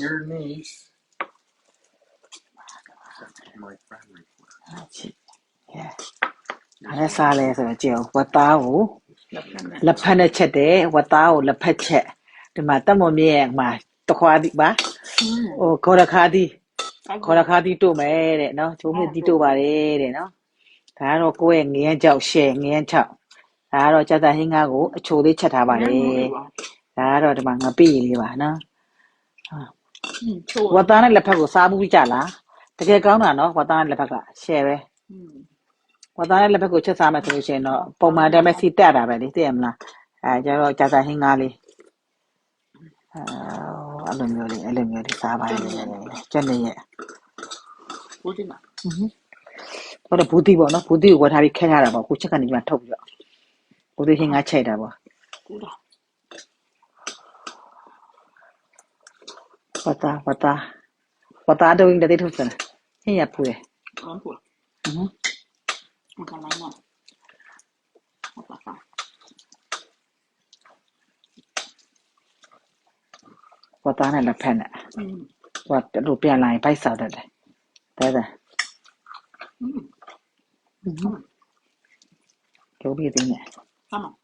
your niece. That's my friend request. Yeah. အဲ့စားလဲဆိုတော့ကြည့်အောင်ဝက်သားကိုလက်ဖက်နဲ့ချက်တယ်ဝက်သားကိုလက်ဖက်ချက်ဒီမှာတက်မွန်မြည့်ရဲ့မှာတခွားဒီပါဟိုခေါ်ရခါဒီခေါ်ရခါဒီတို့မယ်တဲ့နော်ချိုးမြင့်ဒီတို့ပါတယ်တဲ့နော်ဒါကတော့ကိုယ့်ရဲ့ငရမ်းကြောက်ရှယ်ငရမ်းချောက်ဒါကတော့ကြာတာဟင်းကားကိုအချိုလေးချက်ထားပါတယ်ဒါကတော့ဒီမှာငပိလေးပါနော် ချိုးဝတ်သားနဲ့လက်ဖက်ကိုစားမှုကြလားတကယ်ကောင်းတာနော်ဝတ်သားနဲ့လက်ဖက်ကရှယ်ပဲอืมဝတ်သားနဲ့လက်ဖက်ကိုချက်စားမယ်ဆိုလို့ရှိရင်တော့ပုံမှန်အတိုင်းပဲစီတက်တာပဲလေသိရမလားအဲကျတော့ကြာတာဟင်းကားလေးအဲအဲ့လိုမျိုးလေးအဲ့လိုမျိုးလေးစားပါလေကျက်နေရဲ့ဘူးဒီမှာဟိုတော့ဘူးတီပေါ့နော်ဘူးတီကိုဝတ်ထားပြီးခဲထားတာပေါ့ကိုချက်ကနေဒီမှာထုတ်ပြီးတော့ဘူးတီဟင်းကားချိတ်တာပေါ့ဘူးတော့ဝတ်သားဝတ်သားဝတ်သားတော့င်းတဲ့ထုတ်စမ်းဟင်းရပူတယ်အမ်ဘူးအင်းမကနိုင်တော့ Pata, pata. Pata ada yang dari tu sana. Ini apa ya? Lampu. Mhm. Bukan lainnya. Pata. Pata ni ada pen. Hmm. Buat rupiah lain, paisa dah dah. Dah dah. Hmm. Hmm. Kau pergi tengok. Sama.